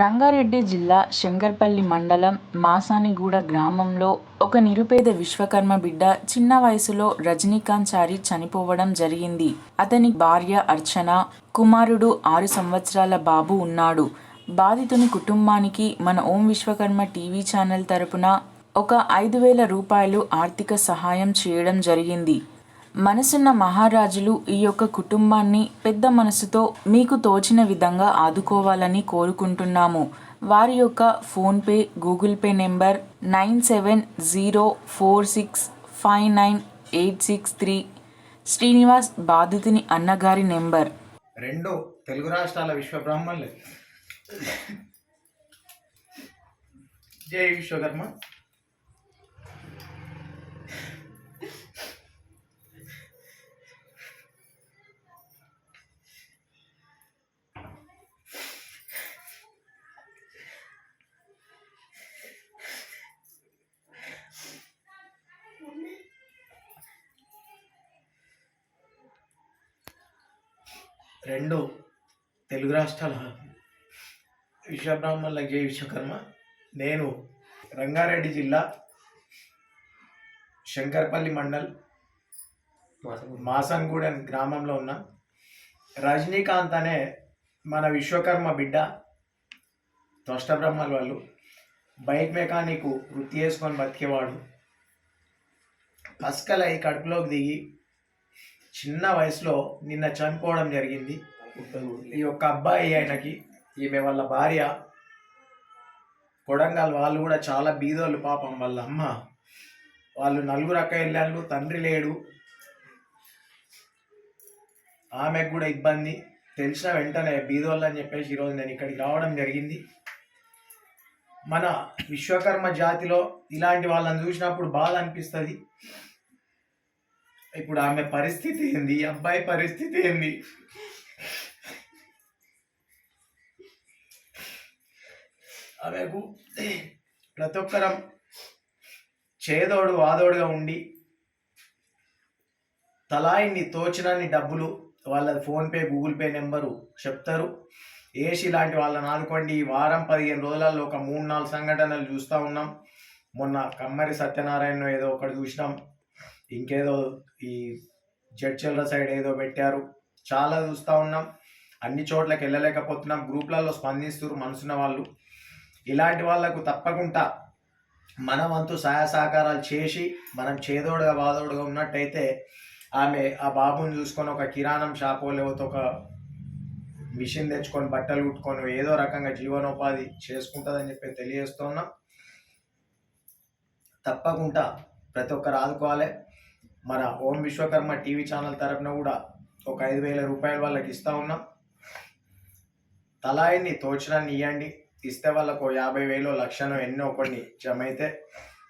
రంగారెడ్డి జిల్లా శంకర్పల్లి మండలం మాసానిగూడ గ్రామంలో ఒక నిరుపేద విశ్వకర్మ బిడ్డ చిన్న వయసులో రజనీకాంత్ చారి చనిపోవడం జరిగింది. అతని భార్య అర్చన కుమారుడు ఆరు సంవత్సరాల బాబు ఉన్నాడు. బాధితుని కుటుంబానికి మన ఓం విశ్వకర్మ టీవీ ఛానల్ తరపున ఒక ఐదు వేల రూపాయలు ఆర్థిక సహాయం చేయడం జరిగింది. మనసున్న మహారాజులు ఈ యొక్క కుటుంబాన్ని పెద్ద మనసుతో మీకు తోచిన విధంగా ఆదుకోవాలని కోరుకుంటున్నాము. వారి యొక్క PhonePe Google Pay number nine seven zero four six five nine eight six three. Srinivas బాధితుని అన్నగారి నెంబర్. రెండు తెలుగు రాష్ట్రాల విశ్వ బ్రాహ్మణులు జై విశ్వకర్మ. రెండు తెలుగు రాష్ట్రాల విశ్వబ్రాహ్మణుల జై విశ్వకర్మ నేను రంగారెడ్డి జిల్లా శంకర్పల్లి మండల్ మాసంగూడెం. గ్రామంలో ఉన్న రజనీకాంత్ అనే మన విశ్వకర్మ బిడ్డ త్వష్టబ్రహ్మల వాళ్ళు బైక్ మెకానిక్ వృత్తి చేసుకొని బతికేవాడు. పస్కలై కడుపులోకి దిగి చిన్న వయసులో నిన్న చనిపోవడం జరిగింది. ఈ యొక్క అబ్బాయి ఆయనకి ఈమె వాళ్ళ భార్య కొడంగల్ వాళ్ళు కూడా చాలా బీదోళ్ళు పాపం. వాళ్ళ అమ్మ వాళ్ళు నలుగురు అక్క ఇళ్ళు తండ్రి లేడు. ఆమెకు కూడా ఇబ్బంది. తెలిసిన వెంటనే బీదోళ్ళు అని చెప్పేసి ఈరోజు నేను ఇక్కడికి రావడం జరిగింది. మన విశ్వకర్మ జాతిలో ఇలాంటి వాళ్ళని చూసినప్పుడు బాధ అనిపిస్తుంది. ఇప్పుడు ఆమె పరిస్థితి ఏంది? అబ్బాయి పరిస్థితి ఏంది? ఆమెకు ప్రతి ఒక్కరం చేదోడు వాదోడుగా ఉండి తలాయిని తోచినన్ని డబ్బులు వాళ్ళ ఫోన్పే గూగుల్ పే నెంబరు చెప్తారు. ఏసీ లాంటి వాళ్ళని ఆదుకోండి. ఈ వారం పదిహేను రోజులలో ఒక మూడు నాలుగు సంఘటనలు చూస్తూ ఉన్నాం. మొన్న కమ్మరి సత్యనారాయణ ఏదో ఒకటి చూసినాం. ఇంకేదో ఈ జడ్చల్ల సైడ్ ఏదో పెట్టారు. చాలా చూస్తూ ఉన్నాం. అన్ని చోట్లకి వెళ్ళలేకపోతున్నాం. గ్రూప్లలో స్పందిస్తున్నారు మనసున్న వాళ్ళు. ఇలాంటి వాళ్ళకు తప్పకుండా మన వంతు సహాయ సహకారాలు చేసి మనం చేదోడుగా వాదోడుగా ఉన్నట్టయితే ఆమె ఆ బాబుని చూసుకొని ఒక కిరాణం షాపో లేకపోతే ఒక మిషన్ తెచ్చుకొని బట్టలు కుట్టుకొని ఏదో రకంగా జీవనోపాధి చేసుకుంటుందని చెప్పి తెలియజేస్తున్నాం తప్పకుండా ప్రతి ఒక్కరు ఆదుకోవాలి. మన ఓం విశ్వకర్మ టీవీ ఛానల్ తరపున కూడా ఒక ఐదు వేల రూపాయలు వాళ్ళకి ఇస్తా ఉన్నాం. తలాయిని తోచడాన్ని ఇవ్వండి ఇస్తే వాళ్ళకు యాభై వేలు లక్షను ఎన్నో కొన్ని జమ అయితే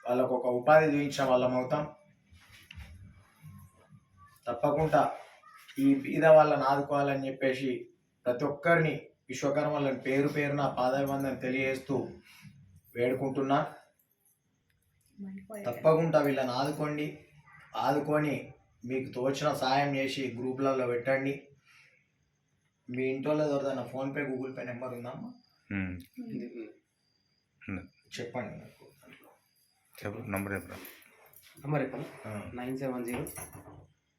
వాళ్ళకు ఒక ఉపాధి చూపించిన వాళ్ళం అవుతాం. తప్పకుండా ఈ బీద వాళ్ళని ఆదుకోవాలని చెప్పేసి ప్రతి ఒక్కరిని విశ్వకర్మలను పేరు పేరున పాదాభివందన తెలియజేస్తూ వేడుకుంటున్నా. తప్పకుండా వీళ్ళని ఆదుకోండి. ఆదుకొని మీకు తోచిన సాయం చేసి గ్రూపులలో పెట్టండి. మీ ఇంట్లో ఎవరిదైనా ఫోన్పే గూగుల్ పే నెంబర్ ఉందమ్మా. చెప్పండి నాకు దాంట్లో. చెప్పు నంబర్ చెప్పరా నంబర్ చెప్పండి. Nine seven zero.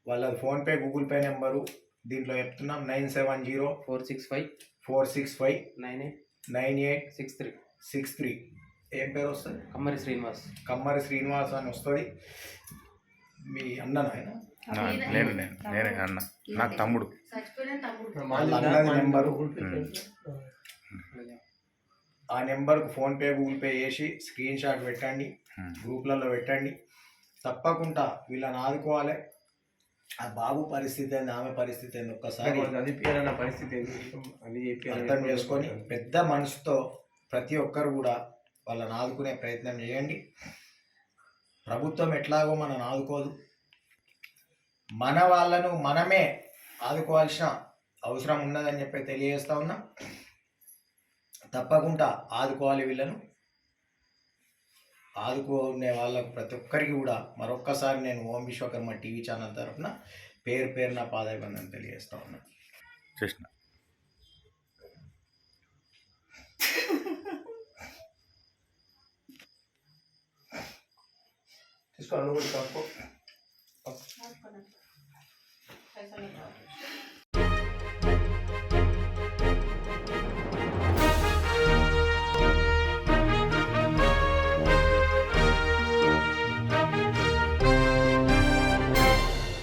వాళ్ళ ఫోన్పే గూగుల్ పే నెంబరు దీంట్లో చెప్తున్నాం. Nine seven zero. Four six five. Four six five. Nine eight. Nine eight. Six three. Six three. ఏం పేరు వస్తుంది? కమ్మరి శ్రీనివాస్. కమ్మరి శ్రీనివాస్ అని వస్తుంది. మీ అన్నన ఆయన నా- నేను నేను నేనే అన్న. నాకు తమ్ముడు. నెంబరు. ఆ నెంబర్కు ఫోన్పే గూగుల్ పే చేసి స్క్రీన్ షాట్ పెట్టండి. గ్రూప్లలో పెట్టండి. తప్పకుండా వీళ్ళని ఆదుకోవాలి. ఆ బాబు పరిస్థితి ఏంది ఆమె పరిస్థితి ఏంది ఒక్కసారి పరిస్థితి అర్థం చేసుకొని పెద్ద మనసుతో ప్రతి ఒక్కరు కూడా వాళ్ళని ఆదుకునే ప్రయత్నం చేయండి. ప్రభుత్వం ఎట్లాగో మనం ఆదుకోదు. మన వాళ్ళను మనమే ఆదుకోవాల్సిన అవసరం ఉన్నదని చెప్పి తెలియజేస్తా ఉన్నా. తప్పకుండా ఆదుకోవాలి వీళ్ళను. ఆదుకునే వాళ్ళకు ప్రతి ఒక్కరికి కూడా మరొక్కసారి నేను ఓం విశ్వకర్మ టీవీ ఛానల్ తరఫున పేరు పేరున పాదాభివందనం తెలియజేస్తా ఉన్నా. కృష్ణ. इसको अनुकूल आपको।